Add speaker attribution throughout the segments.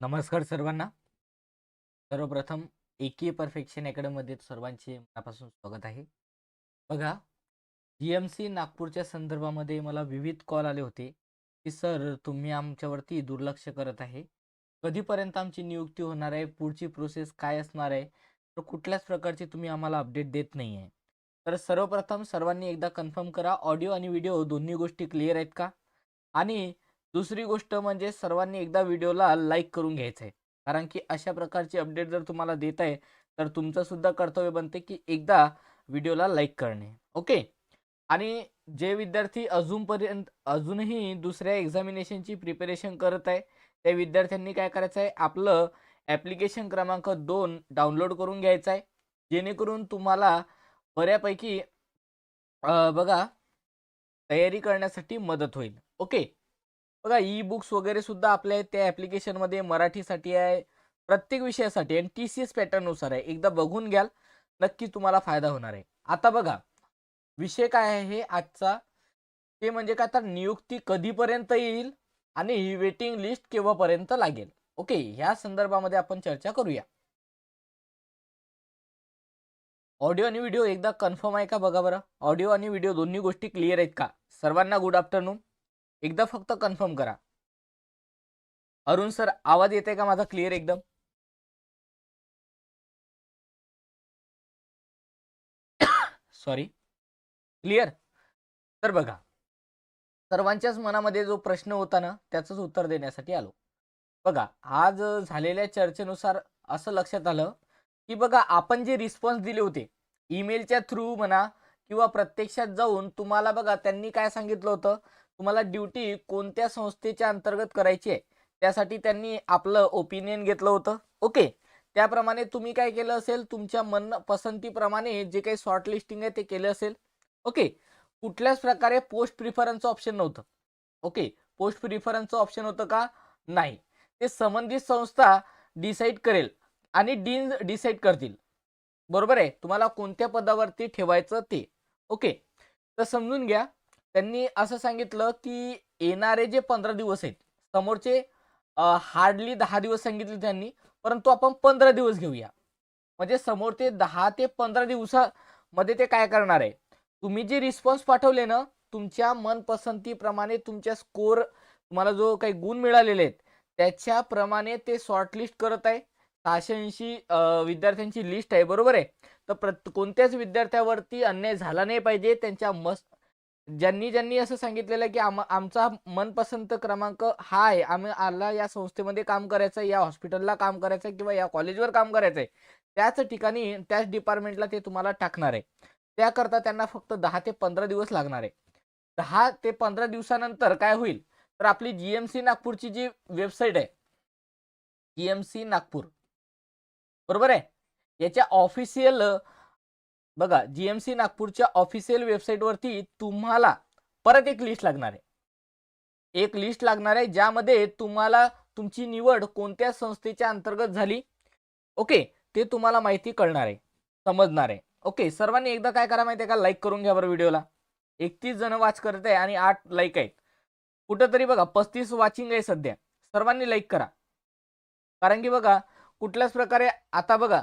Speaker 1: नमस्कार सर्वांना. सर्वप्रथम एकी परफेक्शन अकॅडमीमध्ये सर्वांचे मनापासून स्वागत आहे. बघा जी एम सी नागपूरच्या संदर्भामध्ये मला विविध कॉल आले होते की सर तुम्ही आमच्यावरती दुर्लक्ष करत आहे. कधीपर्यंत आमची नियुक्ती होणार आहे? पुढची प्रोसेस काय असणार आहे? तर कुठल्याच प्रकारची तुम्ही आम्हाला अपडेट देत नाही आहे. तर सर्वप्रथम सर्वांनी एकदा कन्फर्म करा ऑडिओ आणि व्हिडिओ दोन्ही गोष्टी क्लिअर आहेत का? आणि दुसरी गोष्ट म्हणजे सर्वांनी एकदा व्हिडिओला लाईक करून घ्यायचं आहे कारण की अशा प्रकारची अपडेट जर तुम्हाला देत आहे तर तुमचं सुद्धा कर्तव्य बनते की एकदा व्हिडिओला लाईक करणे. ओके? आणि जे विद्यार्थी अजूनपर्यंत अजूनही दुसऱ्या एक्झामिनेशनची प्रिपरेशन करत आहे त्या विद्यार्थ्यांनी काय करायचं आहे आपलं ॲप्लिकेशन क्रमांक दोन डाउनलोड करून घ्यायचा आहे जेणेकरून तुम्हाला बऱ्यापैकी बघा तयारी करण्यासाठी मदत होईल. ओके? बघा ई बुक्स वगैरे सुद्धा आपल्या त्या ॲप्लिकेशनमध्ये मराठीसाठी आहे प्रत्येक विषयासाठी आणि टी सी एस पॅटर्ननुसार आहे. एकदा बघून घ्याल नक्की तुम्हाला फायदा होणार आहे. आता बघा विषय काय आहे हे आजचा? ते म्हणजे काय तर नियुक्ती कधीपर्यंत येईल आणि ही वेटिंग लिस्ट केव्हापर्यंत लागेल? ओके ह्या संदर्भामध्ये आपण चर्चा करूया. ऑडिओ आणि व्हिडिओ एकदा कन्फर्म आहे का बघा बरं? ऑडिओ आणि व्हिडिओ दोन्ही गोष्टी क्लिअर आहेत का? सर्वांना गुड आफ्टरनून एकदा फक्त कन्फर्म करा. अरुण सर आवाज येते का माझा क्लिअर एकदम? सॉरी क्लिअर तर बघा. सर्वांच्याच मनामध्ये जो प्रश्न होता ना त्याचंच उत्तर देण्यासाठी आलो. बघा आज झालेल्या चर्चेनुसार असं लक्षात आलं की बघा आपण जे रिस्पॉन्स दिले होते ईमेलच्या थ्रू म्हणा किंवा प्रत्यक्षात जाऊन तुम्हाला बघा त्यांनी काय सांगितलं होतं? तुम्हाला ड्युटी कोणत्या संस्थेच्या अंतर्गत करायची आहे त्यासाठी त्यांनी आपलं ओपिनियन घेतलं होतं. ओके त्याप्रमाणे तुम्ही काय केलं असेल तुमच्या मन पसंतीप्रमाणे जे काही शॉर्ट लिस्टिंग आहे ते केलं असेल. ओके कुठल्याच प्रकारे पोस्ट प्रिफरन्सचं ऑप्शन नव्हतं. ओके पोस्ट प्रिफरन्सचं ऑप्शन होतं का? नाही. ते संबंधित संस्था डिसाईड करेल आणि डीन डिसाईड करतील. बरोबर आहे? तुम्हाला कोणत्या पदावरती ठेवायचं ते. ओके तर समजून घ्या. त्यांनी असं सांगितलं की येणारे जे पंधरा दिवस आहेत समोरचे हार्डली दहा दिवस सांगितले त्यांनी परंतु आपण पंधरा दिवस घेऊया. म्हणजे समोर ते दहा ते पंधरा दिवसामध्ये ते काय करणार आहे? तुम्ही जे रिस्पॉन्स पाठवले ना तुमच्या मनपसंतीप्रमाणे तुमच्या स्कोर तुम्हाला जो काही गुण मिळालेले आहेत त्याच्याप्रमाणे ते शॉर्टलिस्ट करत आहे. सहाशे ऐंशी विद्यार्थ्यांची लिस्ट आहे बरोबर आहे? तर प्रत कोणत्याच विद्यार्थ्यावरती अन्याय झाला नाही पाहिजे त्यांच्या मस्त ज्यांनी ज्यांनी असं सांगितलेलं आहे की आम आमचा मनपसंत क्रमांक हा आहे आम्ही आला या संस्थेमध्ये काम करायचं आहे या हॉस्पिटलला काम करायचं आहे किंवा या कॉलेजवर काम करायचं आहे त्याच ठिकाणी त्याच डिपार्टमेंटला ते तुम्हाला टाकणार आहे. त्याकरता त्यांना फक्त दहा ते पंधरा दिवस लागणार आहे. दहा ते पंधरा दिवसानंतर काय होईल? तर आपली जी एम सी नागपूरची जी वेबसाईट आहे जी एम सी नागपूर. बरोबर आहे? याच्या ऑफिशियल बघा जी एम सी नागपूरच्या ऑफिशियल वेबसाईटवरती तुम्हाला परत एक लिस्ट लागणार आहे. एक लिस्ट लागणार आहे ज्यामध्ये तुम्हाला तुमची निवड कोणत्या संस्थेच्या अंतर्गत झाली ओके ते तुम्हाला माहिती कळणार आहे समजणार आहे. ओके सर्वांनी एकदा काय करा माहिती आहे का? लाईक करून घ्या बरं व्हिडिओला. एकतीस जण वाच करत आहे आणि आठ लाईक आहेत. कुठंतरी बघा पस्तीस वाचिंग आहे सध्या. सर्वांनी लाईक करा. कारण की बघा कुठल्याच प्रकारे आता बघा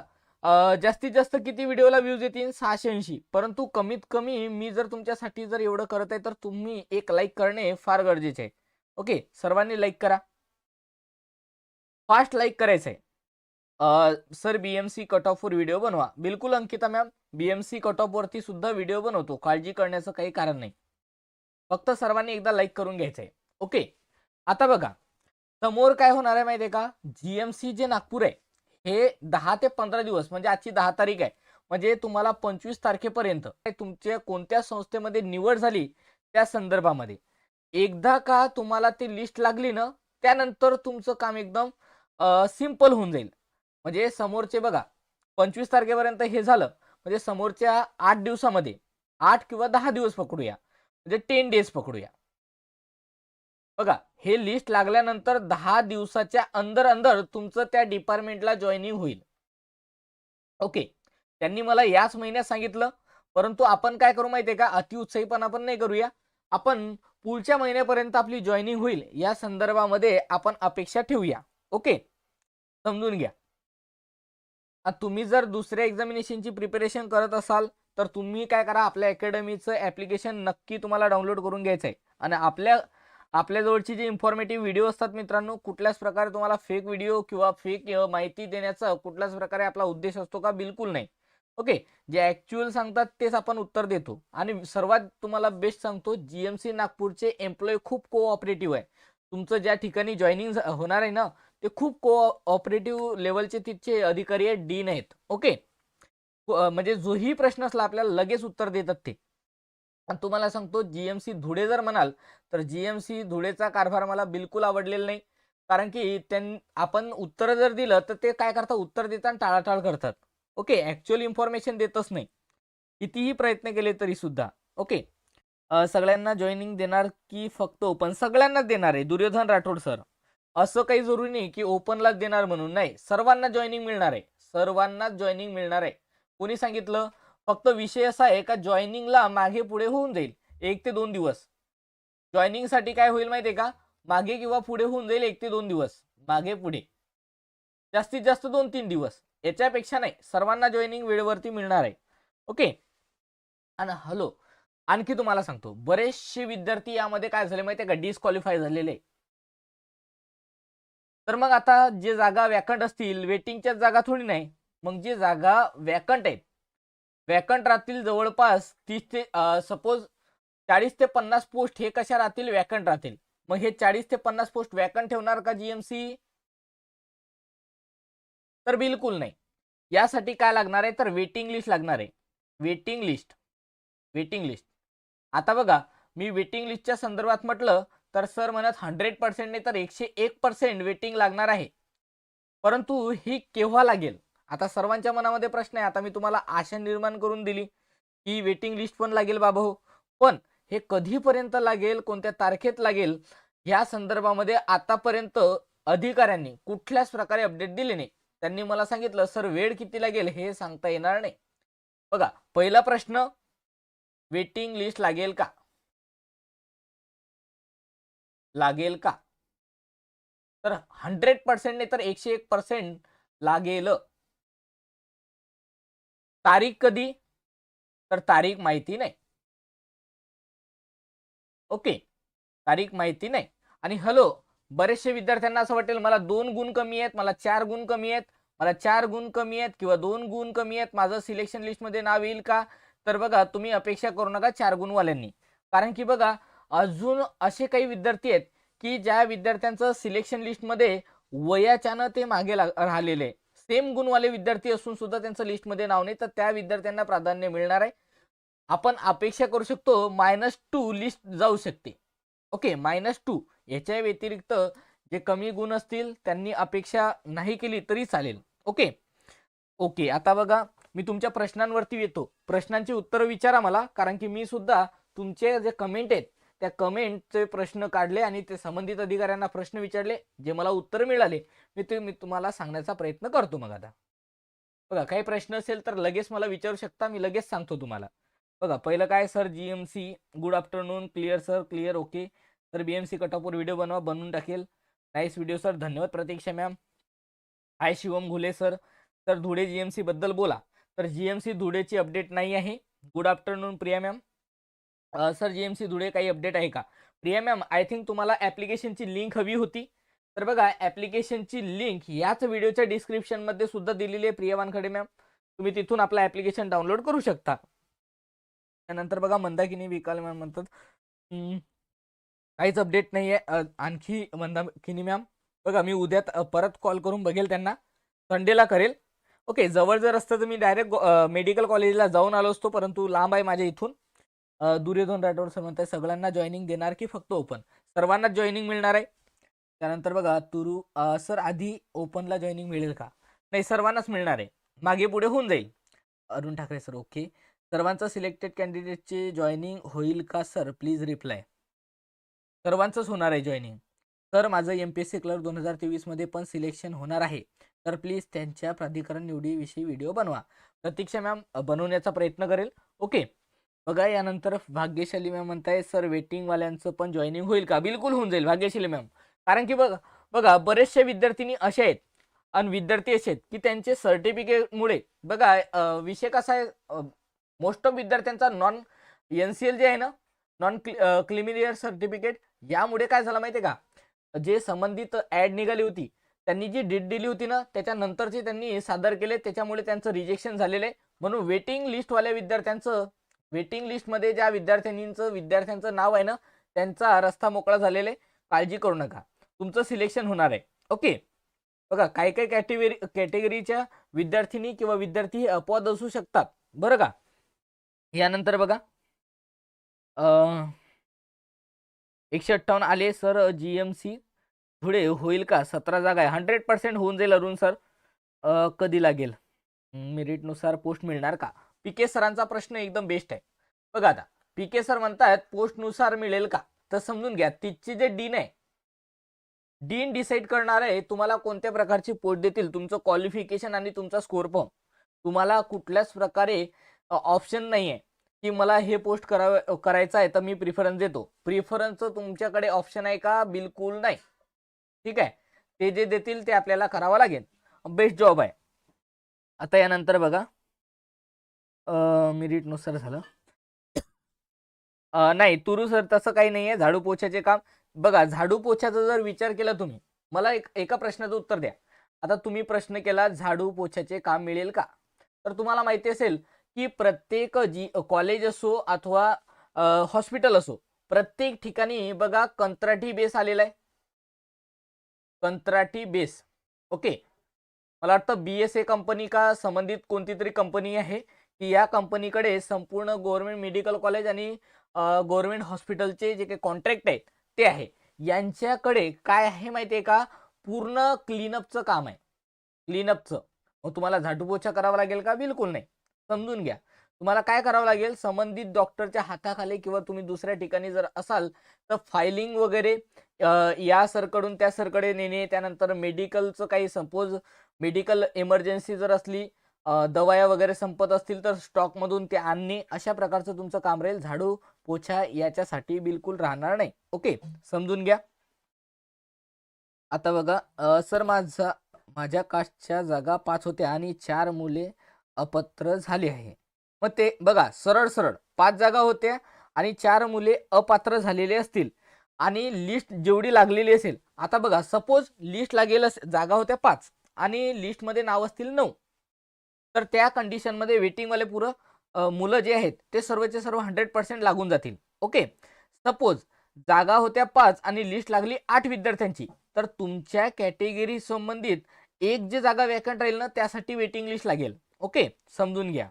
Speaker 1: जास्तीत जास्त किती व्हिडिओला व्ह्यूज येतील? सहाशे ऐंशी. परंतु कमीत कमी मी जर तुमच्यासाठी जर एवढं करत आहे तर तुम्ही एक लाईक करणे फार गरजेचे आहे. ओके? सर्वांनी लाईक करा. फास्ट लाईक करायचं आहे sir B M C cut ऑफवर video बनवा. बिलकुल Ankita ma'am B M C cut ऑफवरती सुद्धा व्हिडिओ बनवतो. काळजी करण्याचं काही कारण नाही. फक्त सर्वांनी एकदा लाईक करून घ्यायचं आहे ओके? आता बघा. समोर काय होणार आहे माहिती आहे का? जी एम सी जे नागपूर आहे हे दहा ते पंधरा दिवस म्हणजे आजची दहा तारीख आहे. म्हणजे तुम्हाला पंचवीस तारखेपर्यंत तुमच्या कोणत्या संस्थेमध्ये निवड झाली त्या संदर्भामध्ये. एकदा का तुम्हाला ती लिस्ट लागली ना त्यानंतर तुमचं काम एकदम सिंपल होऊन जाईल. म्हणजे समोरचे बघा पंचवीस तारखेपर्यंत हे झालं म्हणजे समोरच्या आठ दिवसामध्ये आठ किंवा दहा दिवस पकडूया. म्हणजे टेन डेज पकडूया. बघा हे लिस्ट लागल्यानंतर दहा दिवसाच्या अंदर अंदर तुमचं त्या डिपार्टमेंटला जॉईनिंग होईल. ओके त्यांनी मला याच महिन्यात सांगितलं परंतु आपण काय करू माहितीये का? अतिउत्साहीपणा आपण नाही करूया. आपण पुढच्या महिन्यापर्यंत आपली जॉईनिंग होईल. या संदर्भामध्ये आपण अपेक्षा ठेवूया. ओके समजून घ्या. तुम्ही जर दुसऱ्या एक्झामिनेशनची प्रिपरेशन करत असाल तर तुम्ही काय करा? आपल्या अकॅडमीचं ॲप्लिकेशन नक्की तुम्हाला डाउनलोड करून घ्यायचं आहे आणि आपल्या आपल्याजवळची जी इन्फॉर्मेटिव्ह व्हिडिओ असतात मित्रांनो कुठल्याच प्रकारे तुम्हाला फेक व्हिडिओ किंवा फेक माहिती देण्याचा कुठल्याच प्रकारे आपला उद्देश असतो का? बिलकुल नाही. ओके जे ॲक्च्युअल सांगतात तेच आपण उत्तर देतो. आणि सर्वात तुम्हाला बेस्ट सांगतो जी एम सी नागपूरचे एम्प्लॉय खूप कोऑपरेटिव्ह आहे. तुमचं ज्या ठिकाणी जॉईनिंग होणार आहे ना ते खूप कोऑपरेटिव्ह लेवलचे तिथचे अधिकारी आहेत डीन आहेत. ओके म्हणजे जोही प्रश्न असला आपल्याला लगेच उत्तर देतात ते. आणि तुम्हाला सांगतो जीएमसी धुळे जर म्हणाल तर जीएमसी धुळेचा कारभार मला बिलकुल आवडलेला नाही. कारण की त्यां आपण उत्तर जर दिलं तर ते काय करतात? उत्तर देताना टाळाटाळ करतात. ओके ॲक्च्युअल इन्फॉर्मेशन देतच नाही. कितीही प्रयत्न केले तरी सुद्धा. ओके सगळ्यांना जॉईनिंग देणार की फक्त ओपन सगळ्यांनाच देणार आहे दुर्योधन राठोड सर असं काही जरुरी नाही की ओपनलाच देणार म्हणून. नाही सर्वांना जॉईनिंग मिळणार आहे. सर्वांनाच जॉईनिंग मिळणार आहे. कोणी सांगितलं? फक्त विषय असा आहे का जॉईनिंगला मागे पुढे होऊन जाईल. एक ते दोन दिवस. जॉईनिंगसाठी काय होईल माहिती आहे का? मागे किंवा पुढे होऊन जाईल एक ते दोन दिवस. मागे पुढे. जास्तीत जास्त दोन तीन दिवस. याच्यापेक्षा नाही. सर्वांना जॉईनिंग वेळेवरती मिळणार आहे. ओके? आणि हॅलो आणखी तुम्हाला सांगतो. बरेचसे विद्यार्थी यामध्ये काय झाले माहिती आहे का? डिस्क्वालिफाय झालेले तर मग आता जे जागा वॅकंट असतील वेटिंगच्या जागा थोडी नाही. मग जे जागा वॅकंट आहेत वॅकंट राहतील जवळपास तीस ते सपोज चाळीस ते पन्नास पोस्ट हे कशा राहतील? वॅकंट राहतील. मग हे चाळीस ते पन्नास पोस्ट वॅकंट ठेवणार का जीएमसी तर बिलकुल नाही. यासाठी काय लागणार आहे? तर वेटिंग लिस्ट लागणार आहे. वेटिंग लिस्ट वेटिंग लिस्ट आता बघा मी वेटिंग लिस्टच्या संदर्भात म्हटलं तर सर म्हणत हंड्रेड पर्सेंटने तर एकशे एक पर्सेंट वेटिंग लागणार आहे. परंतु ही केव्हा लागेल? आता सर्वांच्या मनामध्ये प्रश्न आहे. आता मी तुम्हाला आशा निर्माण करून दिली की वेटिंग लिस्ट पण लागेल बाबा हो. पण हे कधीपर्यंत लागेल कोणत्या तारखेत लागेल या संदर्भामध्ये आतापर्यंत अधिकाऱ्यांनी कुठल्याच प्रकारे अपडेट दिले नाही. त्यांनी मला सांगितलं सर वेळ किती लागेल हे सांगता येणार नाही. बघा पहिला प्रश्न वेटिंग लिस्ट लागेल का? लागेल का? तर हंड्रेड पर्सेंटने तर एकशे एक पर्सेंट लागेल. तारीख कधी? तर तारीख माहिती नाही. ओके. तारीख माहिती नाही. आणि हॅलो बरेचसे विद्यार्थ्यांना असं वाटेल मला दोन गुण कमी आहेत मला चार गुण कमी आहेत. मला चार गुण कमी आहेत किंवा दोन गुण कमी आहेत माझं सिलेक्शन लिस्टमध्ये नाव येईल का? तर बघा तुम्ही अपेक्षा करू नका चार गुणवाल्यांनी. कारण की बघा अजून असे काही विद्यार्थी आहेत की ज्या विद्यार्थ्यांचं सिलेक्शन लिस्टमध्ये वयाच्यानं ते मागे ला- राहिलेले. सेम गुणवाले विद्यार्थी असून सुद्धा त्यांचं लिस्टमध्ये नाव नाही तर त्या विद्यार्थ्यांना प्राधान्य मिळणार आहे. आपण अपेक्षा करू शकतो मायनस टू लिस्ट जाऊ शकते. ओके मायनस टू याच्या व्यतिरिक्त जे कमी गुण असतील त्यांनी अपेक्षा नाही केली तरी चालेल. ओके ओके आता बघा मी तुमच्या प्रश्नांवरती येतो. प्रश्नांची उत्तरं विचारा मला कारण की मी सुद्धा तुमचे जे कमेंट आहेत त्या कमेंटचे प्रश्न काढले आणि ते संबंधित अधिकाऱ्यांना प्रश्न विचारले जे मला उत्तर मिळाले. मी ते मी तुम्हाला सांगण्याचा प्रयत्न करतो मग आता. बघा काही प्रश्न असेल तर लगेच मला विचारू शकता मी लगेच सांगतो तुम्हाला. बघा पहिलं काय sir? G M C good afternoon clear sir clear okay तर बी एम सी कटॉपवर व्हिडिओ बनवा बनवून टाकेल. नाईस व्हिडिओ सर धन्यवाद Pratiksha ma'am hi Shivam Ghule sir तर धुळे जी एम सीबद्दल बोला. तर जी एम सी धुळेची अपडेट नाही आहे. Good afternoon Priya ma'am sir G M C Dhule काही अपडेट आहे का? प्रिया मॅम आय थिंक तुम्हाला ॲप्लिकेशनची लिंक हवी होती. तर बघा ॲप्लिकेशनची लिंक याच व्हिडिओच्या डिस्क्रिप्शनमध्ये सुद्धा दिलेली आहे प्रिया वानखडे मॅम. तुम्ही तिथून आपलं ॲप्लिकेशन डाउनलोड करू शकता. त्यानंतर बघा मंदाकिनी विकाल मॅम म्हणतात काहीच अपडेट नाही आहे आणखी मंदाकिनी मॅम बघा मी उद्या परत कॉल करून बघेल त्यांना. संडेला करेल. ओके जवळ जर असतं तर मी डायरेक्ट मेडिकल कॉलेजला जाऊन आलो असतो परंतु लांब आहे माझ्या इथून. दुर्योधन राठोड सर म्हणतात सगळ्यांना जॉईनिंग देणार की फक्त ओपन सर्वांनाच जॉईनिंग मिळणार आहे. त्यानंतर बघा तुरू सर आधी ओपनला जॉईनिंग मिळेल का? नाही सर्वांनाच मिळणार आहे. मागे पुढे होऊन जाईल. अरुण ठाकरे सर ओके सर्वांचं सिलेक्टेड कॅन्डिडेटचे जॉईनिंग होईल का सर? प्लीज रिप्लाय सर्वांचंच होणार आहे जॉईनिंग सर माझं M P S C clerk दोन हजार तेवीसमध्ये पण सिलेक्शन होणार आहे. तर प्लीज त्यांच्या प्राधिकरण निवडीविषयी व्हिडिओ बनवा. प्रतीक्षा मॅम बनवण्याचा प्रयत्न करेल. ओके बघा यानंतर भाग्यशाली मॅम म्हणताय सर वेटिंगवाल्यांचं पण जॉईनिंग होईल का? बिलकुल होऊन जाईल भाग्यशाली मॅम कारण की बघा बघा बरेचसे विद्यार्थिनी असे आहेत आणि विद्यार्थी असे आहेत की त्यांचे सर्टिफिकेटमुळे बघा विषय कसा आहे मोस्ट ऑफ विद्यार्थ्यांचा नॉन एन सी एल जे आहे ना नॉन क्लिमिलियर सर्टिफिकेट यामुळे काय झालं माहिती आहे का? जे संबंधित ॲड निघाली होती त्यांनी जी डेट दिली होती ना त्याच्यानंतरचे त्यांनी सादर केले त्याच्यामुळे त्यांचं रिजेक्शन झालेलं आहे. म्हणून वेटिंग लिस्टवाल्या विद्यार्थ्यांचं वेटिंग लिस्टमध्ये ज्या विद्यार्थ्यांचं विद्यार्थ्यांचं नाव आहे ना त्यांचा रस्ता मोकळा झालेला आहे. काळजी करू नका. तुमचं सिलेक्शन होणार आहे. ओके बघा काही काही कॅटेगरी कॅटेगरीच्या विद्यार्थिनी किंवा विद्यार्थी हे अपवाद असू शकतात. बरं का? यानंतर बघा. एकशे अठ्ठावन्न आले sir G M C Dhule होईल का? सतरा जागा आहे. हंड्रेड पर्सेंट होऊन जाईल अरुण सर. कधी लागेल? मेरिटनुसार पोस्ट मिळणार का? पी के सरांचा प्रश्न एकदम बेस्ट आहे. बघा आता पी के सर म्हणतात पोस्टनुसार मिळेल का? तर समजून घ्या तिथची जे डीन आहे डीन डिसाईड करणार आहे तुम्हाला कोणत्या प्रकारची पोस्ट देतील तुमचं क्वालिफिकेशन आणि तुमचा स्कोर पण तुम्हाला कुठल्याच प्रकारे ऑप्शन नाही आहे की मला हे पोस्ट करावं करायचं आहे तर मी प्रिफरन्स देतो. प्रिफरन्सचं तुमच्याकडे ऑप्शन आहे का? बिलकुल नाही. ठीक आहे? ते जे देतील ते आपल्याला करावं लागेल. बेस्ट जॉब आहे. आता यानंतर बघा. मेरिटनुसार झालं. नाही तुरू सर तसं काही नाही आहे झाडू पोछाचे काम. बघा झाडू पोछाचा जर विचार केला तुम्ही मला एक एका प्रश्नाचं उत्तर द्या. आता तुम्ही प्रश्न केला झाडू पोछाचे काम मिळेल का? तर तुम्हाला माहिती असेल की प्रत्येक जी कॉलेज असो अथवा हॉस्पिटल असो प्रत्येक ठिकाणी बघा कंत्राटी बेस आलेला आहे. कंत्राटी बेस ओके मला वाटतं बी एस ए कंपनी का संबंधित कोणती तरी कंपनी आहे. की या कंपनीकडे संपूर्ण गव्हर्मेंट मेडिकल कॉलेज आणि गव्हर्मेंट हॉस्पिटलचे जे काही कॉन्ट्रॅक्ट आहेत ते आहे. यांच्याकडे काय आहे माहिती आहे का? पूर्ण क्लीनअपचं काम आहे. क्लीनअपचं. मग तुम्हाला झाडूपोछा करावा लागेल का? बिलकुल नाही. समजून घ्या. तुम्हाला काय करावं लागेल? संबंधित डॉक्टरच्या हाताखाली किंवा तुम्ही दुसऱ्या ठिकाणी जर असाल तर फायलिंग वगैरे या सरकडून त्या सरकडे नेणे त्यानंतर मेडिकलचं काही सपोज मेडिकल इमर्जन्सी जर असली दवाया वगैरे संपत असतील तर स्टॉकमधून ते आणणे अशा प्रकारचं तुमचं काम राहील झाडू पोछा याच्यासाठी बिलकुल राहणार नाही. ओके समजून घ्या. आता बघा सर माझा माझ्या कास्टच्या जागा पाच होत्या आणि चार मुले अपात्र झाली आहे. मग ते बघा सरळ सरळ पाच जागा होत्या आणि चार मुले अपात्र झालेले असतील आणि लिस्ट जेवढी लागलेली असेल. आता बघा सपोज लिस्ट लागेल जागा होत्या पाच आणि लिस्टमध्ये नाव असतील नऊ. तर त्या कंडिशनमध्ये वेटिंगवाले पुरं मुलं जे आहेत ते सर्वचे सर्व हंड्रेड पर्सेंट लागून जातील. ओके सपोज जागा होत्या पाच आणि लिस्ट लागली आठ विद्यार्थ्यांची तर तुमच्या कॅटेगरी संबंधित एक जे जागा वॅकंट राहील ना त्यासाठी वेटिंग लिस्ट लागेल. ओके समजून घ्या.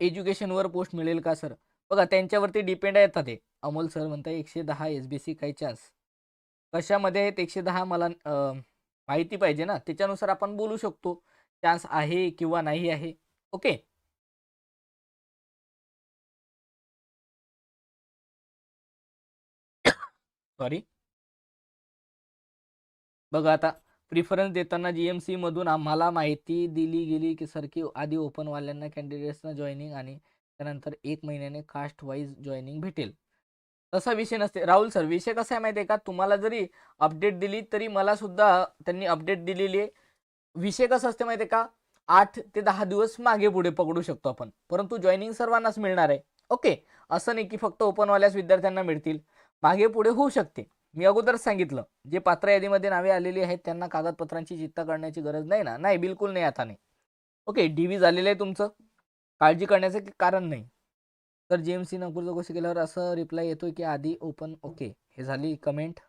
Speaker 1: एज्युकेशनवर पोस्ट मिळेल का सर बघा त्यांच्यावरती डिपेंड आहेत ते. अमोल सर म्हणताय एकशे दहा एस बी सी काही चान्स कशामध्ये आहेत? एकशे दहा मला माहिती पाहिजे ना. त्याच्यानुसार आपण बोलू शकतो. चान्स आहे किंवा नाही आहे. ओके? सॉरी बघा आता प्रिफरन्स देताना जी एम सीमधून आम्हाला माहिती दिली गेली की सर की आधी ओपनवाल्यांना कॅन्डिडेट्सना जॉईनिंग आणि त्यानंतर एक महिन्याने कास्ट वाईज जॉईनिंग भेटेल. तसा विषय नसते. राहुल सर विषय कसा आहे माहिती आहे का? तुम्हाला जरी अपडेट दिली तरी मला सुद्धा त्यांनी अपडेट दिलेली आहे. विषय कसा असते माहिती आहे का? आठ ते दहा दिवस मागे पुढे पकडू शकतो आपण. परंतु जॉईनिंग सर्वांनाच मिळणार आहे. ओके असं नाही की फक्त ओपनवाल्याच विद्यार्थ्यांना मिळतील. मागे पुढे होऊ शकते. मी अगोदर सांगितलं. जे पात्र यादीमध्ये नावे आलेली आहेत त्यांना कागदपत्रांची चिंता करण्याची गरज नाही ना? नाही बिलकुल नाही आता नाही. ओके डी व्ही झालेलं आहे तुमचं. काळजी करण्याचं कारण नाही. तर जे एम सी नागपूर चौकशी केल्यावर असं रिप्लाय येतोय की आधी ओपन ओके हे झाली कमेंट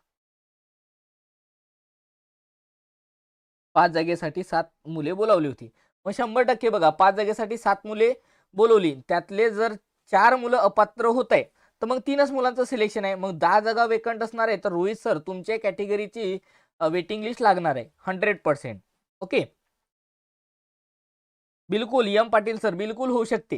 Speaker 1: पाच जागेसाठी सात मुले बोलावली होती. मग शंभर टक्के बघा पाच जागेसाठी सात मुले बोलवली. त्यातले जर चार मुलं अपात्र होत आहे तर मग तीनच मुलांचं सिलेक्शन आहे. मग दहा जागा वेकंट असणार आहे तर रोहित सर तुमच्या कॅटेगरीची वेटिंग लिस्ट लागणार आहे हंड्रेड पर्सेंट ओके बिलकुल एम पाटील सर बिलकुल होऊ शकते.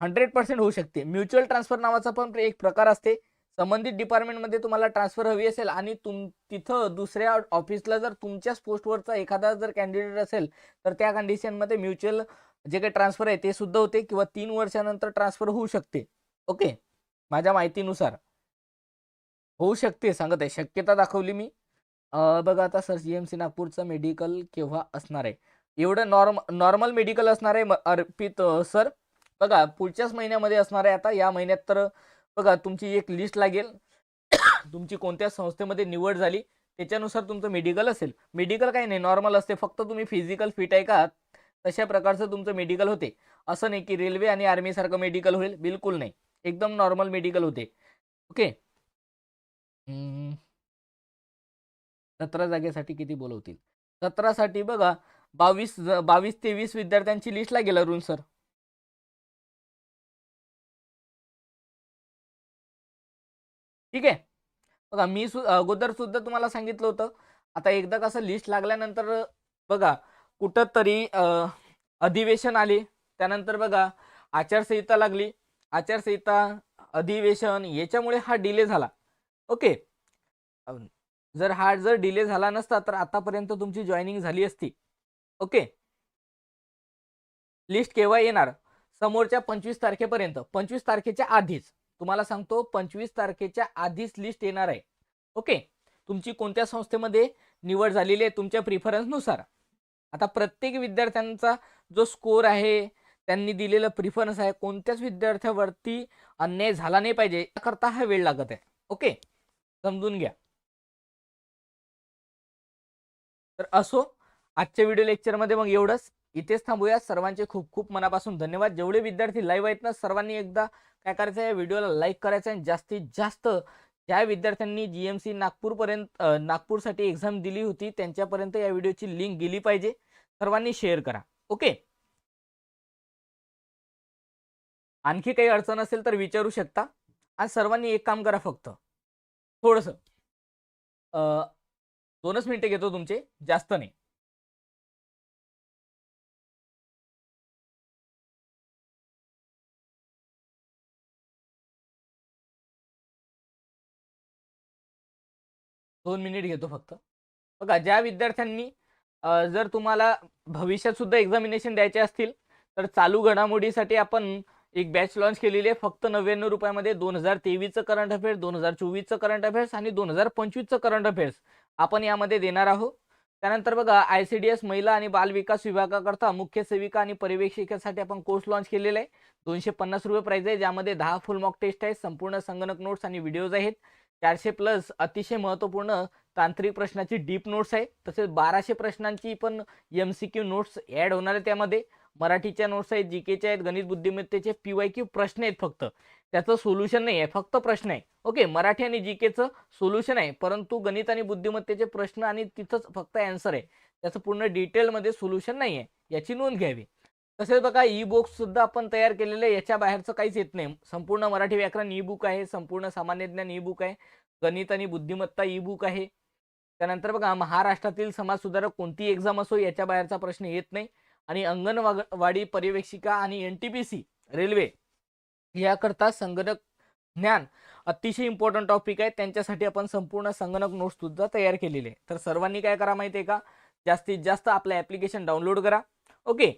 Speaker 1: हंड्रेड पर्सेंट होऊ शकते. म्युच्युअल ट्रान्सफर नावाचा पण एक प्रकार असते. संबंधित डिपार्टमेंटमध्ये तुम्हाला ट्रान्सफर हवी असेल आणि तुम तिथं दुसऱ्या ऑफिसला जर तुमच्याच पोस्टवरचा एखादा जर कॅन्डिडेट असेल तर त्या कंडिशनमध्ये म्युच्युअल जे काही ट्रान्सफर आहे ते सुद्धा होते किंवा तीन वर्षानंतर ट्रान्सफर होऊ शकते ओके माझ्या माहितीनुसार होऊ शकते सांगत आहे शक्यता दाखवली मी बघा आता सर जी-एम-सी नागपूरचं मेडिकल केव्हा असणार आहे? एवढं नॉर्म नॉर्मल मेडिकल असणार आहे म अर्पित सर. बघा पुढच्याच महिन्यामध्ये असणार आहे आता. या महिन्यात तर बघा तुमची एक लिस्ट लागेल. तुमची कोणत्या संस्थेमध्ये निवड झाली त्याच्यानुसार तुमचं मेडिकल असेल. मेडिकल काही नाही नॉर्मल असते. फक्त तुम्ही फिजिकल फिट आहे का? तशा प्रकारचं तुमचं मेडिकल होते. असं नाही की रेल्वे आणि आर्मीसारखं मेडिकल होईल. बिलकुल नाही. एकदम नॉर्मल मेडिकल होते. ओके. सतरा जागेसाठी किती बोलवतील? सतरासाठी बघा बावीस बावीस तेवीस विद्यार्थ्यांची लिस्ट लागेल अरुण सर. ठीक आहे. बघा मी सु अगोदर सुद्धा तुम्हाला सांगितलं होतं. आता एकदा कसं लिस्ट लागल्यानंतर बघा कुठंतरी अधिवेशन आले. त्यानंतर बघा आचारसंहिता लागली. आचारसंहिता, अधिवेशन याच्यामुळे हा डिले झाला. ओके. जर हा जर डिले झाला नसता तर आतापर्यंत तुमची जॉईनिंग झाली असती. ओके. लिस्ट केव्हा येणार? समोरच्या 25 तारखेपर्यंत. 25 तारखेच्या आधीच. तुम्हाला सांगतो 25 तारखेच्या आधीच लिस्ट येणार आहे. ओके. तुमची कोणत्या संस्थेमध्ये निवड झालेली आहे तुमच्या प्रिफरन्सनुसार. आता प्रत्येक विद्यार्थ्यांचा जो स्कोर आहे, त्यांनी दिलेलं प्रिफरन्स आहे, कोणत्याच विद्यार्थ्यावरती अन्याय झाला नाही पाहिजे याकरता हा वेळ लागत आहे. ओके. समजून घ्या. तर असो आजच्या व्हिडिओ लेक्चरमध्ये मग एवढंच. इथेच थांबूया. सर्वांचे खूप खूप मनापासून धन्यवाद. जेवढे विद्यार्थी लाईव्ह आहेत ना सर्वांनी एकदा काय करायचं आहे व्हिडिओला लाईक करायचं आणि जास्तीत जास्त ज्या विद्यार्थ्यांनी जी-एम-सी नागपूरपर्यंत नागपूरसाठी एक्झाम दिली होती त्यांच्यापर्यंत या व्हिडिओची लिंक गेली पाहिजे. सर्वांनी शेअर करा. ओके. आणखी काही अडचण असेल तर विचारू शकता. आणि सर्वांनी एक काम करा फक्त. थोडंसं अ, 2च मिनिटं घेतो तुमचे, जास्त नाही. दोन मिनिट घेतो फक्त. बघा ज्या विद्यार्थ्यांनी जर तुम्हाला भविष्यात सुद्धा एक्झामिनेशन द्यायचे असतील, तर चालू घडामोडीसाठी आपण एक बॅच लॉन्च केलेली आहे. फक्त नव्याण्णव रुपयामध्ये दोन हजार तेवीसचं करंट अफेअर्स, 2024चं करंट अफेअर्स आणि 2025चं करंट अफेअर्स आपण यामध्ये देणार आहोत. त्यानंतर बघा आय-सी-डी-एस महिला आणि बालविकास विभागाकरता मुख्य सेविका आणि पर्यवेक्षिकेसाठी आपण कोर्स लॉन्च केलेला आहे. दोनशे पन्नास रुपये प्राईज आहे. ज्यामध्ये दहा फुल मॉक टेस्ट आहेत. संपूर्ण संगणक नोट्स आणि व्हिडिओज आहेत. चारशे प्लस अतिशय महत्त्वपूर्ण तांत्रिक प्रश्नाची डीप नोट्स आहे. तसेच बाराशे प्रश्नांची पण एम-सी-क्यू नोट्स ॲड होणार आहे त्यामध्ये. मराठीच्या नोट्स आहेत, जी-केच्या आहेत, गणित बुद्धिमत्तेचे पी-वाय-क्यू प्रश्न आहेत फक्त. त्याचं सोल्युशन नाही आहे. फक्त प्रश्न आहे. ओके. मराठी आणि जी-केचं सोल्युशन आहे. परंतु गणित आणि बुद्धिमत्तेचे प्रश्न आणि तिथंच फक्त ॲन्सर आहे. त्याचं पूर्ण डिटेलमध्ये सोल्युशन नाही आहे. याची नोंद घ्यावी. तसेच बघा ई-बुक्स सुद्धा आपण तयार केलेले आहे. याच्या बाहेरचं काहीच येत नाही. संपूर्ण मराठी व्याकरण ई-बुक आहे. संपूर्ण सामान्य ज्ञान ई-बुक आहे. गणित आणि बुद्धिमत्ता ई-बुक आहे. त्यानंतर बघा महाराष्ट्रातील समाजसुधारक कोणतीही एक्झाम असो याच्या बाहेरचा प्रश्न येत नाही. आणि अंगणवाडी पर्यवेक्षिका आणि एन-टी-पी-सी, रेल्वे याकरता संगणक ज्ञान अतिशय इम्पॉर्टंट टॉपिक आहे. त्यांच्यासाठी आपण संपूर्ण संगणक नोट्स सुद्धा तयार केलेले आहे. तर सर्वांनी काय करा माहिती आहे का? जास्तीत जास्त आपलं ॲप्लिकेशन डाउनलोड करा. ओके.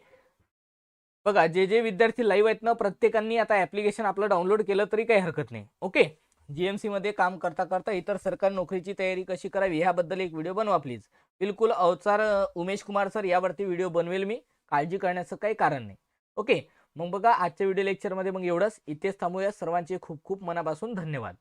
Speaker 1: बघा जे, जे विद्यार्थी लाईव्ह आहेत ना प्रत्येकांनी आता ॲप्लिकेशन आपलं डाउनलोड केलं तरी काही हरकत नाही. ओके. जी-एम-सीमध्ये काम करता, करता इतर सरकारी नोकरीची तयारी कशी करावी ह्याबद्दल एक व्हिडिओ बनवा प्लीज. बिलकुल अवचार उमेश कुमार सर यावरती व्हिडिओ बनवेल मी. काळजी करण्याचं काही कारण नाही. ओके. मग बघा आजच्या व्हिडिओ लेक्चरमध्ये मग एवढंच. इथेच थांबूया. सर्वांचे खूप खूप मनापासून धन्यवाद.